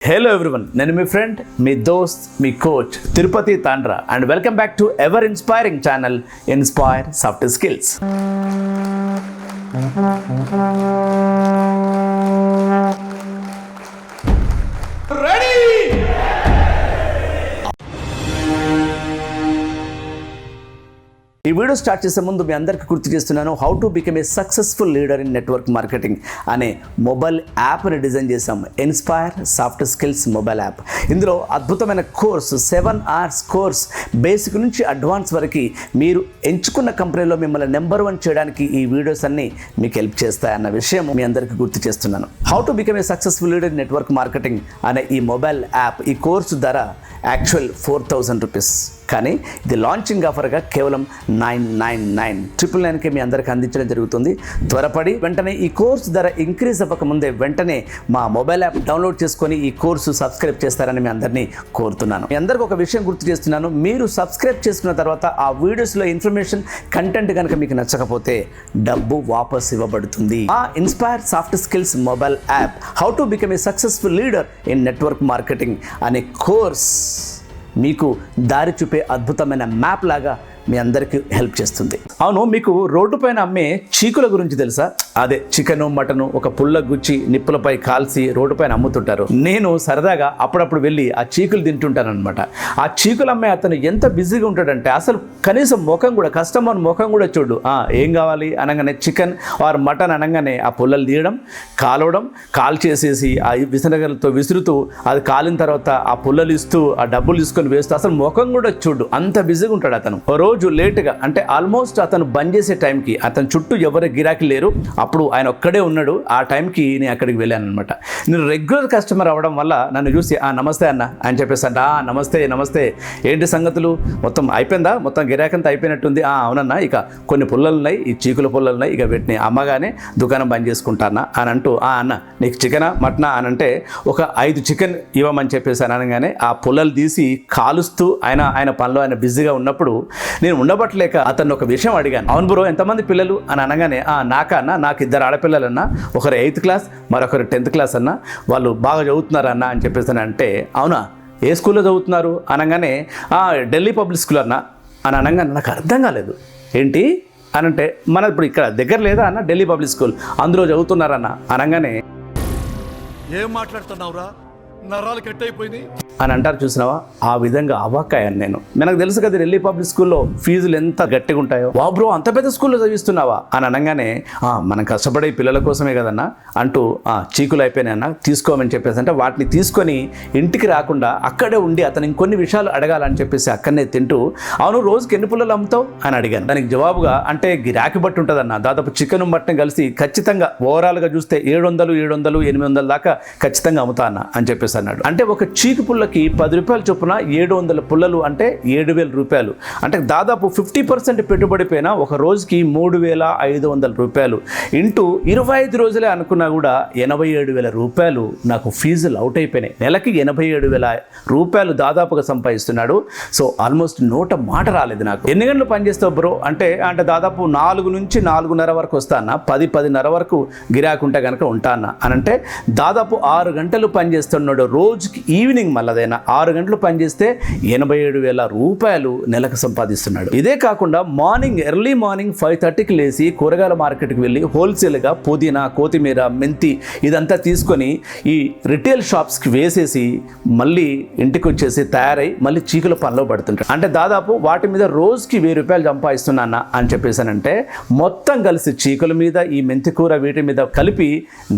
Hello everyone నేను మీ friend మీ దోస్త్ మీ coach Tirupati Tandra and welcome back to ever inspiring channel inspire soft skills ఈ video start చేసే ముందు మీ అందరికీ గుర్తు చేస్తున్నాను how to become a successful leader in network marketing అనే మొబైల్ యాప్ని డిజైన్ చేసాం inspire soft skills mobile app ఇందులో అద్భుతమైన course seven hours course basic నుంచి అడ్వాన్స్ వరకు మీరు ఎంచుకున్న కంపెనీలో మిమ్మల్ని నెంబర్ వన్ చేయడానికి ఈ వీడియోస్ అన్ని మీకు హెల్ప్ చేస్తాయన్న విషయం మీ అందరికీ గుర్తు చేస్తున్నాను. How to become a successful leader in network marketing అనే ఈ మొబైల్ యాప్ ఈ కోర్సు ధర యాక్చువల్ ఫోర్ థౌజండ్ రూపీస్ కానీ ఇది లాంచింగ్ ఆఫర్గా కేవలం నైన్ నైన్ నైన్. ట్రిపుల్ నైన్కి మీ అందరికీ అందించడం జరుగుతుంది. త్వరపడి వెంటనే ఈ కోర్సు ధర ఇంక్రీజ్ అవ్వకముందే వెంటనే మా మొబైల్ యాప్ డౌన్లోడ్ చేసుకొని ఈ కోర్సు సబ్స్క్రైబ్ చేస్తారని మీ అందరినీ కోరుతున్నాను. మీ అందరికీ ఒక విషయం గుర్తు చేస్తున్నాను. మీరు సబ్స్క్రైబ్ చేసుకున్న తర్వాత ఆ వీడియోస్లో ఇన్ఫర్మేషన్ కంటెంట్ కనుక మీకు నచ్చకపోతే డబ్బు వాపస్ ఇవ్వబడుతుంది. ఆ inspire soft skills mobile app how to become a successful leader in network marketing అనే కోర్స్ మీకు దారి చూపే అద్భుతమైన మ్యాప్ లాగా మీ అందరికీ హెల్ప్ చేస్తుంది. అవును మీకు రోడ్డు పైన అమ్మే చీకుల గురించి తెలుసా? అదే చికెను మటను ఒక పుల్ల గుచ్చి నిప్పులపై కాల్చి రోడ్డు పైన అమ్ముతుంటారు. నేను సరదాగా అప్పుడప్పుడు వెళ్ళి ఆ చీకులు తింటుంటాను అనమాట ఆ చీకులు అమ్మే అతను ఎంత బిజీగా ఉంటాడంటే అసలు కనీసం ముఖం కూడా కస్టమర్ ముఖం కూడా చూడు. "ఆ, ఏం కావాలి అనగానే చికెన్ ఆర్ మటన్ అనగానే ఆ పుల్లలు తీయడం కాలవడం కాల్ చేసేసి ఆ విసనగలతో విసురుతూ అది కాలిన తర్వాత ఆ పుల్లలు ఇస్తూ ఆ డబ్బులు తీసుకొని వేస్తూ అసలు ముఖం కూడా చూడు. అంత బిజీగా ఉంటాడు అతను. ఓ రోజు లేటుగా అంటే ఆల్మోస్ట్ అతను బంద్ చేసే టైంకి అతని చుట్టూ ఎవరు గిరాకీ లేరు. అప్పుడు ఆయన ఒక్కడే ఉన్నాడు. ఆ టైంకి నేను అక్కడికి వెళ్ళాను అనమాట నేను రెగ్యులర్ కస్టమర్ అవ్వడం వల్ల నన్ను చూసి ఆ నమస్తే అన్న అని చెప్పేసి అంటే ఆ నమస్తే నమస్తే. ఏంటి సంగతులు? మొత్తం అయిపోయిందా? మొత్తం గిరాకంతా అయిపోయినట్టుంది. ఆ అవునన్నా ఇక కొన్ని పుల్లలు ఉన్నాయి ఈ చీకుల పుల్లలు ఉన్నాయి ఇక వీటిని అమ్మగానే దుకాణం బంద్ చేసుకుంటానా? అని అంటూ ఆ అన్న నీకు చికెనా మటనా? అని అంటే ఒక ఐదు చికెన్ ఇవ్వమని చెప్పేసి అనగానే ఆ పుల్లలు తీసి కాలుస్తూ ఆయన ఆయన పనిలో ఆయన బిజీగా ఉన్నప్పుడు నేను ఉండబట్టలేక అతను ఒక విషయం అడిగాను. అవును బ్రో ఎంతమంది పిల్లలు? అని అనగానే ఆ నాకన్నా అన్న నాకు ఇద్దరు ఆడపిల్లలన్నా ఒకరు ఎయిత్ క్లాస్ మరొకరు టెన్త్ క్లాస్ అన్న వాళ్ళు బాగా చదువుతున్నారన్నా అని చెప్పేసి అంటే అవునా? ఏ స్కూల్లో చదువుతున్నారు? అనగానే "ఆ, ఢిల్లీ పబ్లిక్ స్కూల్ అన్న. అని అనగానే నాకు అర్థం కాలేదు. ఏంటి? అని అంటే మన ఇప్పుడు ఇక్కడ దగ్గర లేదా అన్న? Delhi public school. అందులో చదువుతున్నారన్న. అనగానే ఏం మాట్లాడుతున్నావురా? నరాలు కట్ అయిపోయినాయి అని అంటారు చూసినావా? ఆ విధంగా అవాక్కయ్యాను నేను. మనకు తెలుసు కదా ఢిల్లీ పబ్లిక్ స్కూల్లో ఫీజులు ఎంత గట్టిగా ఉంటాయో. వా బ్రో అంత పెద్ద స్కూల్లో చదివిస్తున్నావా? అని అనగానే మనం కష్టపడే పిల్లల కోసమే కదన్నా అంటూ "ఆ, చీకులు అయిపోయినాయన్న తీసుకోమని చెప్పేసి అంటే వాటిని తీసుకొని ఇంటికి రాకుండా అక్కడే ఉండి అతను ఇంకొన్ని విషయాలు అడగాలని చెప్పేసి అక్కడనే తింటూ అవును రోజుకి ఎన్ని పుల్లలు అమ్ముతావు? అని అడిగాను. దానికి జవాబుగా అంటే గిరాకీ బట్టి ఉంటుందన్న దాదాపు చికెన్ మటన్ కలిసి ఖచ్చితంగా ఓవరాల్గా చూస్తే ఏడు వందలు ఏడు వందలు ఎనిమిది వందల దాకా ఖచ్చితంగా అమ్ముతా అన్న అని చెప్పేసి అన్నాడు. అంటే ఒక చీకు పుల్లకి పది రూపాయలు చొప్పున ఏడు వందల పుల్లలు అంటే ఏడు వేల రూపాయలు. అంటే దాదాపు ఫిఫ్టీ పర్సెంట్ పెట్టుబడి పైన ఒక రోజుకి మూడు వేల ఐదు వందల రూపాయలు. ఇంటూ ఇరవై ఐదు రోజులే అనుకున్నా కూడా ఎనభై ఏడు వేల రూపాయలు నాకు ఫీజులు అవుట్ అయిపోయినాయి. నెలకి ఎనభై ఏడు వేల రూపాయలు దాదాపుగా సంపాదిస్తున్నాడు. సో ఆల్మోస్ట్ నోట మాట రాలేదు నాకు. ఎన్ని గంటలు పనిచేస్తావు బ్రో? అంటే అంటే దాదాపు నాలుగు నుంచి నాలుగున్నర వరకు వస్తానా? పది పదిన్నర వరకు గిరాకుంటే కనుక ఉంటానా? అని అంటే దాదాపు ఆరు గంటలు పనిచేస్తున్నాడు రోజుకి ఈవినింగ్ మళ్ళీ మళ్ళదైనా ఆరు గంటలు పనిచేస్తే ఎనభై ఏడు వేల రూపాయలు నెలకు సంపాదిస్తున్నాడు. ఇదే కాకుండా మార్నింగ్ ఎర్లీ మార్నింగ్ ఫైవ్ థర్టీకి లేచి కూరగాయల మార్కెట్కి వెళ్ళి హోల్సేల్గా పుదీనా కొత్తిమీర మెంతి ఇదంతా తీసుకొని ఈ రిటైల్ షాప్స్కి వేసేసి మళ్ళీ ఇంటికి వచ్చేసి తయారై మళ్ళీ చీకుల పనిలో పడుతుంటాడు. అంటే దాదాపు వాటి మీద రోజుకి వెయ్యి రూపాయలు సంపాదిస్తున్నానా అని చెప్పేసానంటే మొత్తం కలిసి చీకుల మీద ఈ మెంతి కూర వీటి మీద కలిపి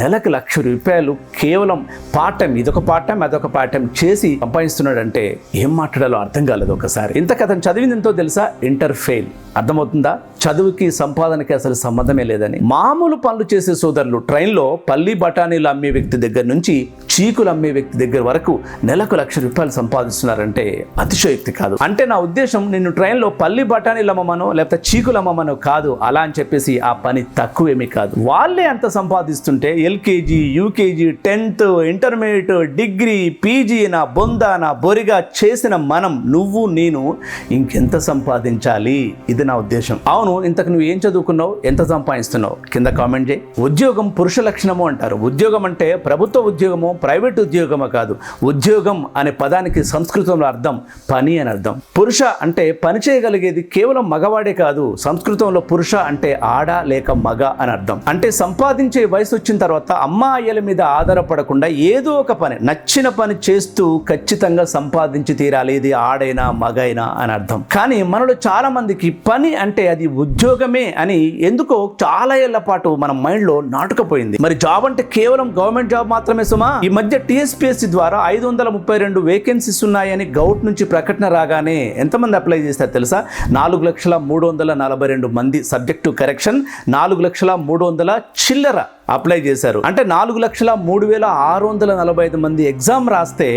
నెలకు లక్ష రూపాయలు కేవలం పాఠం ఇదొక పాఠం అదొక పాఠం చేసి చేసి సంపాదిస్తున్నాడంటే ఏం మాట్లాడాలో అర్థం కాలేదు ఒకసారి. ఇంత కథను చదివింది ఎంతో తెలుసా? ఇంటర్ ఫెయిల్ అర్థమవుతుందా? చదువుకి సంపాదనకి అసలు సంబంధమే లేదని. మామూలు పనులు చేసే సోదరులు ట్రైన్లో పల్లి బఠానీలు అమ్మే వ్యక్తి దగ్గర నుంచి చీకులు అమ్మే వ్యక్తి దగ్గర వరకు నెలకు లక్ష రూపాయలు సంపాదిస్తున్నారంటే అతిశయోక్తి కాదు. అంటే నా ఉద్దేశం నిన్ను ట్రైన్లో పల్లి బఠానీలు అమ్మమనో లేకపోతే చీకులు అమ్మమనో కాదు. అలా అని చెప్పేసి ఆ పని తక్కువేమీ కాదు. వాళ్ళే అంత సంపాదిస్తుంటే LKG UKG tenth intermediate degree PG నా బొంద నా బొరిగా చేసిన మనం నువ్వు నేను ఇంకెంత సంపాదించాలి? ఇది నా ఉద్దేశం. అవును ఇంతకు నువ్వు ఏం చదువుకున్నావు ఎంత సంపాదిస్తున్నావు? కింద కామెంట్ చేయి. ఉద్యోగం పురుష లక్షణము అంటారు. ఉద్యోగం అంటే ప్రభుత్వ ఉద్యోగము ప్రైవేట్ ఉద్యోగమో కాదు. ఉద్యోగం అనే పదానికి సంస్కృతంలో అర్థం పని అని అర్థం. పురుష అంటే పని చేయగలిగేది కేవలం మగవాడే కాదు. సంస్కృతంలో పురుష అంటే ఆడ లేక మగ అని అర్థం. అంటే సంపాదించే వయసు వచ్చిన తర్వాత అమ్మాయిల మీద ఆధారపడకుండా ఏదో ఒక పని నచ్చిన పని చేస్తూ ఖచ్చితంగా సంపాదించి తీరాలి. ఇది ఆడైనా మగైనా అని అర్థం. కానీ మనలో చాలా మందికి పని అంటే అది ఉద్యోగమే అని ఎందుకో చాలా ఏళ్ళ పాటు మన మైండ్లో నాటుకపోయింది. మరి జాబ్ అంటే కేవలం గవర్నమెంట్ జాబ్ మాత్రమే సుమా? ఈ మధ్య టీఎస్పీఎస్సీ ద్వారా ఐదు వందల ముప్పై రెండు వేకెన్సీస్ ఉన్నాయని గౌట్ నుంచి ప్రకటన రాగానే ఎంతమంది అప్లై చేస్తారు తెలుసా? నాలుగు లక్షల మూడు వందల నలభై రెండు మంది సబ్జెక్టు కరెక్షన్ నాలుగు లక్షల మూడు వందల చిల్లర అప్లై చేశారు. అంటే నాలుగు లక్షల మూడు వేల ఆరు వందల నలభై ఐదు మంది ఎగ్జామ్ రాస్తే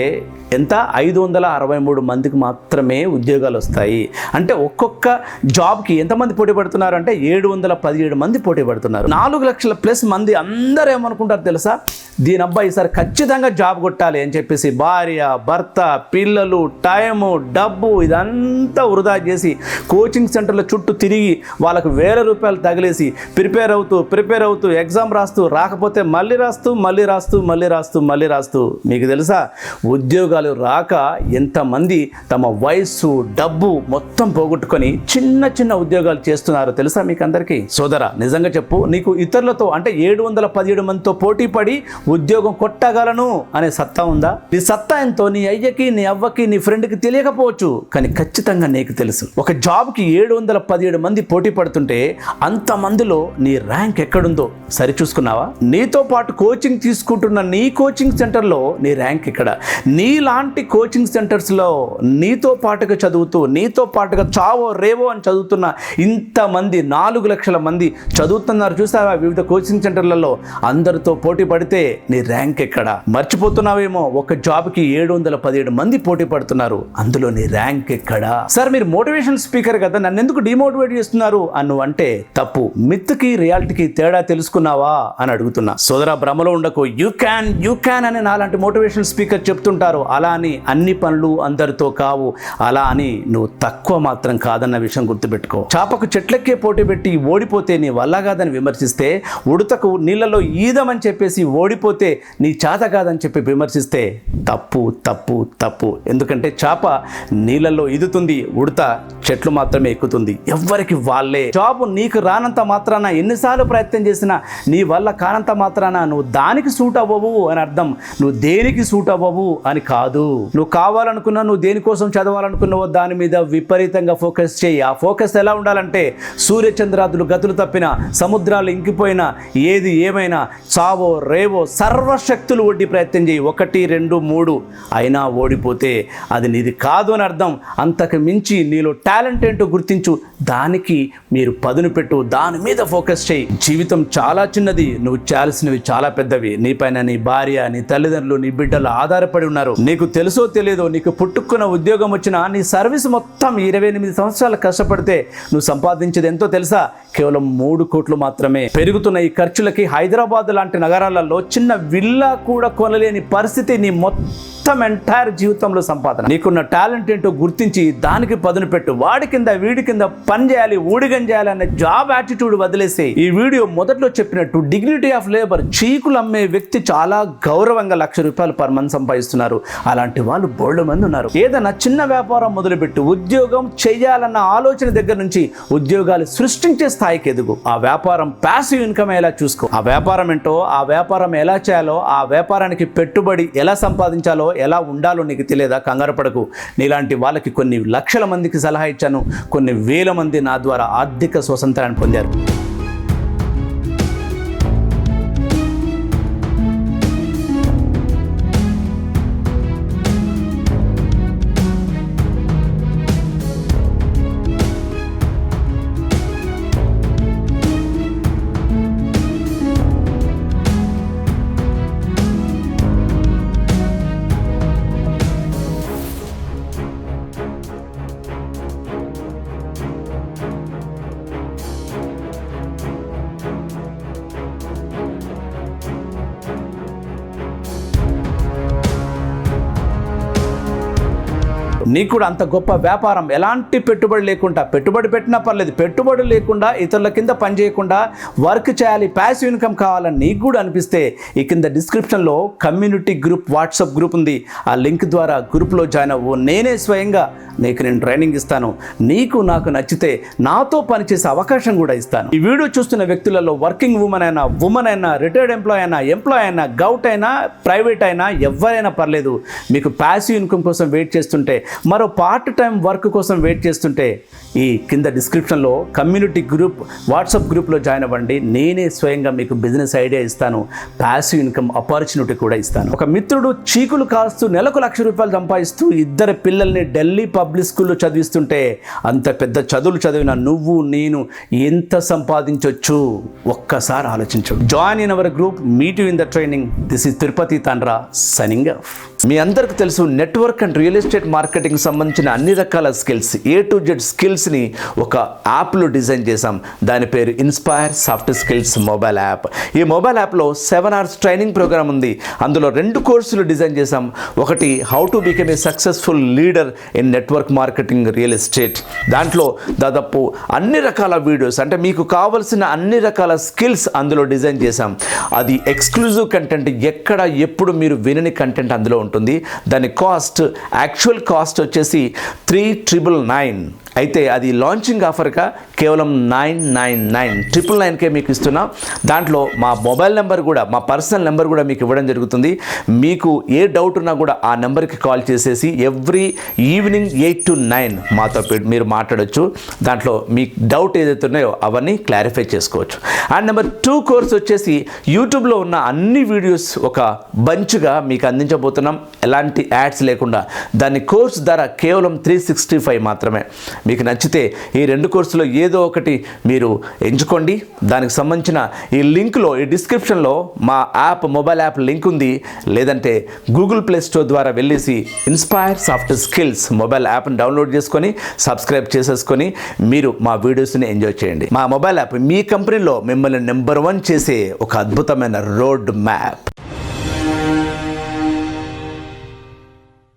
ఎంత? ఐదు వందల అరవై మూడు మందికి మాత్రమే ఉద్యోగాలు వస్తాయి. అంటే ఒక్కొక్క జాబ్కి ఎంతమంది పోటీ పడుతున్నారు? అంటే ఏడు వందల పదిహేడు మంది పోటీ పడుతున్నారు. నాలుగు లక్షల ప్లస్ మంది అందరూ ఏమనుకుంటారు తెలుసా? దీని అబ్బాయి ఈసారి ఖచ్చితంగా జాబ్ కొట్టాలి అని చెప్పేసి భార్య భర్త పిల్లలు టైము డబ్బు ఇదంతా వృధా చేసి కోచింగ్ సెంటర్ల చుట్టూ తిరిగి వాళ్ళకు వేల రూపాయలు తగిలేసి ప్రిపేర్ అవుతూ ప్రిపేర్ అవుతూ ఎగ్జామ్ రాస్తూ రాకపోతే మళ్ళీ రాస్తూ మళ్ళీ రాస్తూ మళ్ళీ రాస్తూ మళ్ళీ రాస్తూ. మీకు తెలుసా? ఉద్యోగాలు రాక ఎంతమంది తమ వయస్సు డబ్బు మొత్తం పోగొట్టుకొని చిన్న చిన్న ఉద్యోగాలు చేస్తున్నారో తెలుసా మీకు అందరికీ? సోదర నిజంగా చెప్పు. నీకు ఇతరులతో అంటే ఏడు వందల పదిహేడు మందితో పోటీ పడి ఉద్యోగం కొట్టగలను అనే సత్తా ఉందా? నీ సత్తా ఎంతో నీ అయ్యకి నీ అవ్వకి నీ ఫ్రెండ్కి తెలియకపోవచ్చు. కానీ ఖచ్చితంగా నీకు తెలుసు. ఒక జాబ్కి ఏడు వందల పదిహేడు మంది పోటీ పడుతుంటే అంత మందిలో నీ ర్యాంక్ ఎక్కడుందో సరిచూసుకున్నా అనుకుంటున్నావా నీతో పాటు కోచింగ్ తీసుకుంటున్న నీ కోచింగ్ సెంటర్లో నీ ర్యాంక్ ఇక్కడ. నీలాంటి కోచింగ్ సెంటర్స్లో నీతో పాటుగా చదువుతూ నీతో పాటుగా చావో రేవో అని చదువుతున్న ఇంతమంది నాలుగు లక్షల మంది చదువుతున్నారు చూసావా? వివిధ కోచింగ్ సెంటర్లలో అందరితో పోటీ పడితే నీ ర్యాంక్ ఎక్కడ? మర్చిపోతున్నావేమో? ఒక జాబ్కి ఏడు వందల పదిహేడు మంది పోటీ పడుతున్నారు. అందులో నీ ర్యాంక్ ఎక్కడ? సార్ మీరు మోటివేషన్ స్పీకర్ కదా నన్ను ఎందుకు డిమోటివేట్ చేస్తున్నారు? అను అంటే తప్పు. మిత్కి రియాలిటీకి తేడా తెలుసుకున్నావా? అని అడుగుతున్నా. సోదర భ్రమలో ఉండకు. యూ క్యాన్ యూ క్యాన్ అని నాలాంటి మోటివేషన్ స్పీకర్ చెప్తుంటారు. అలా అని అన్ని పనులు అందరితో కావు. అలా అని నువ్వు తక్కువ మాత్రం కాదన్న విషయం గుర్తుపెట్టుకో. చాపకు చెట్లకే పోటీ పెట్టి ఓడిపోతే నీ వల్ల కాదని విమర్శిస్తే ఉడతకు నీళ్ళలో ఈదమని చెప్పేసి ఓడిపోతే నీ చేత కాదని చెప్పి విమర్శిస్తే తప్పు తప్పు తప్పు. ఎందుకంటే చాప నీళ్ళలో ఈదుతుంది ఉడత చెట్లు మాత్రమే ఎక్కుతుంది. ఎవ్వరికి వాళ్ళే. జాబు నీకు రానంత మాత్రాన ఎన్నిసార్లు ప్రయత్నం చేసినా నీ వల్ల కానంత మాత్రాన నువ్వు దానికి సూట్ అవ్వవు అని అర్థం. నువ్వు దేనికి సూట్ అవ్వవు అని కాదు. నువ్వు కావాలనుకున్నా నువ్వు దేనికోసం చదవాలనుకున్నావో దాని మీద విపరీతంగా ఫోకస్ చేయి. ఆ ఫోకస్ ఎలా ఉండాలంటే సూర్యచంద్రాదులు గతులు తప్పిన సముద్రాలు ఇంకిపోయినా ఏది ఏమైనా చావో రేవో సర్వశక్తులు ఒడ్డి ప్రయత్నం చేయి. ఒకటి రెండు మూడు అయినా ఓడిపోతే అది నీది కాదు అని అర్థం. అంతకు మించి నీలో టాలెంట్ ఏంటో గుర్తించు. దానికి మీరు పదును పెట్టు. దాని మీద ఫోకస్ చేయి. జీవితం చాలా చిన్నది. నువ్వు చేయాల్సినవి చాలా పెద్దవి. నీపైన నీ భార్య నీ తల్లిదండ్రులు నీ బిడ్డలు ఆధారపడి ఉన్నారు. నీకు తెలుసో తెలియదో నీకు పుట్టుకున్న ఉద్యోగం వచ్చినా నీ సర్వీస్ మొత్తం ఇరవై ఎనిమిది సంవత్సరాలు కష్టపడితే నువ్వు సంపాదించేది ఎంతో తెలుసా? కేవలం మూడు కోట్లు మాత్రమే. పెరుగుతున్న ఈ ఖర్చులకి హైదరాబాద్ లాంటి నగరాలలో చిన్న విల్లా కూడా కొనలేని పరిస్థితి నీ మొత్తం ఎంటైర్ జీవితంలో సంపాదన. నీకున్న టాలెంట్ ఏంటో గుర్తించి దానికి పదును పెట్టు. వాడి కింద వీడి కింద పని చేయాలి ఊడిగం చేయాలి అనే జాబ్ యాటిట్యూడ్ వదిలేసి ఈ వీడియో మొదట్లో చెప్పినట్టు డిగ్నిటీ ఆఫ్ లేబర్ చీకులు అమ్మే వ్యక్తి చాలా గౌరవంగా లక్ష రూపాయలు పర్ మంత్ సంపాదిస్తున్నారు. అలాంటి వాళ్ళు బోల్డ్ మంది ఉన్నారు. ఏదైనా చిన్న వ్యాపారం మొదలుపెట్టు. ఉద్యోగం చేయాలన్న ఆలోచన దగ్గర నుంచి ఉద్యోగాలు సృష్టించే స్థాయికి ఎదుగు. ఆ వ్యాపారం ప్యాసివ్ ఇన్కమ్ ఎలా చూసుకో. ఆ వ్యాపారం ఏంటో ఆ వ్యాపారం ఎలా చేయాలో ఆ వ్యాపారానికి పెట్టుబడి ఎలా సంపాదించాలో ఎలా ఉండాలో నీకు తెలియదా? కంగారు పడకు. నీలాంటి వాళ్ళకి కొన్ని లక్షల మందికి సలహా ఇచ్చాను. కొన్ని వేల మంది నా ద్వారా ఆర్థిక స్వతంత్రాన్ని పొందారు. నీకు కూడా అంత గొప్ప వ్యాపారం? ఎలాంటి పెట్టుబడి లేకుండా పెట్టుబడి పెట్టినా పర్లేదు పెట్టుబడి లేకుండా ఇతరుల కింద పని చేయకుండా వర్క్ చేయాలి ప్యాసివ్ ఇన్కమ్ కావాలని నీకు కూడా అనిపిస్తే ఈ కింద డిస్క్రిప్షన్లో కమ్యూనిటీ గ్రూప్ వాట్సాప్ గ్రూప్ ఉంది. ఆ లింక్ ద్వారా గ్రూప్లో జాయిన్ అవ్వు. నేనే స్వయంగా నీకు నేను ట్రైనింగ్ ఇస్తాను. నీకు నాకు నచ్చితే నాతో పనిచేసే అవకాశం కూడా ఇస్తాను. ఈ వీడియో చూస్తున్న వ్యక్తులలో వర్కింగ్ ఉమెన్ అయినా ఉమెన్ అయినా రిటైర్డ్ ఎంప్లాయ్ అయినా ఎంప్లాయ్ అయినా గౌట్ అయినా ప్రైవేట్ అయినా ఎవరైనా పర్లేదు. మీకు ప్యాసివ్ ఇన్కమ్ కోసం వెయిట్ చేస్తుంటే మరో పార్ట్ టైం వర్క్ కోసం వెయిట్ చేస్తుంటే ఈ కింద డిస్క్రిప్షన్లో కమ్యూనిటీ గ్రూప్ వాట్సాప్ గ్రూప్లో జాయిన్ అవ్వండి. నేనే స్వయంగా మీకు బిజినెస్ ఐడియా ఇస్తాను. ప్యాసివ్ ఇన్కమ్ ఆపర్చునిటీ కూడా ఇస్తాను. ఒక మిత్రుడు చీకులు కాస్తూ నెలకు లక్ష రూపాయలు సంపాదిస్తూ ఇద్దరు పిల్లల్ని ఢిల్లీ పబ్లిక్ స్కూల్లో చదివిస్తుంటే అంత పెద్ద చదువులు చదివిన నువ్వు నేను ఎంత సంపాదించవచ్చు ఒక్కసారి ఆలోచించు. Join in our group meet in the training this is Tirupati Tandra signing off మీ అందరికి తెలుసు network and real estate marketing సంబంధించిన అన్ని రకాల స్కిల్స్ ఏ టు జెడ్ స్కిల్స్ని ఒక యాప్లో డిజైన్ చేశాం. దాని పేరు inspire soft skills mobile app ఈ మొబైల్ యాప్లో సెవెన్ అవర్స్ ట్రైనింగ్ ప్రోగ్రామ్ ఉంది. అందులో రెండు కోర్సులు డిజైన్ చేశాం. ఒకటి how to become a successful leader in network marketing real estate దాంట్లో దాదాపు అన్ని రకాల వీడియోస్ అంటే మీకు కావలసిన అన్ని రకాల స్కిల్స్ అందులో డిజైన్ చేశాం. అది ఎక్స్క్లూజివ్ కంటెంట్ ఎక్కడ ఎప్పుడు మీరు వినని కంటెంట్ అందులో ఉంటుంది. దాని కాస్ట్ యాక్చువల్ కాస్ట్ వచ్చేసి త్రీ ట్రిపుల్ నైన్ అయితే అది లాంచింగ్ ఆఫర్గా కేవలం నైన్ నైన్ నైన్ ట్రిపుల్ నైన్కే మీకు ఇస్తున్నాం. దాంట్లో మా మొబైల్ నెంబర్ కూడా మా పర్సనల్ నెంబర్ కూడా మీకు ఇవ్వడం జరుగుతుంది. మీకు ఏ డౌట్ ఉన్నా కూడా ఆ నెంబర్కి కాల్ చేసేసి every evening eight to nine మాతో మీరు మాట్లాడొచ్చు. దాంట్లో మీ డౌట్ ఏదైతే ఉన్నాయో అవన్నీ క్లారిఫై చేసుకోవచ్చు. అండ్ నెంబర్ టూ కోర్స్ వచ్చేసి యూట్యూబ్లో ఉన్న అన్ని వీడియోస్ ఒక బంచ్గా మీకు అందించబోతున్నాం. ఎలాంటి యాడ్స్ లేకుండా. దాని కోర్స్ ధర కేవలం త్రీ సిక్స్టీ ఫైవ్ మాత్రమే. మీకు నచ్చితే ఈ రెండు కోర్సులో ఏదో ఒకటి మీరు ఎంచుకోండి. దానికి సంబంధించిన ఈ లింక్లో ఈ డిస్క్రిప్షన్లో మా యాప్ మొబైల్ యాప్ లింక్ ఉంది. లేదంటే గూగుల్ ప్లే స్టోర్ ద్వారా వెళ్ళేసి ఇన్స్పైర్ సాఫ్ట్ స్కిల్స్ మొబైల్ యాప్ని డౌన్లోడ్ చేసుకొని సబ్స్క్రైబ్ చేసేసుకొని మీరు మా వీడియోస్ని ఎంజాయ్ చేయండి. మా మొబైల్ యాప్ మీ కంపెనీలో మిమ్మల్ని నెంబర్ వన్ చేసే ఒక అద్భుతమైన రోడ్ మ్యాప్.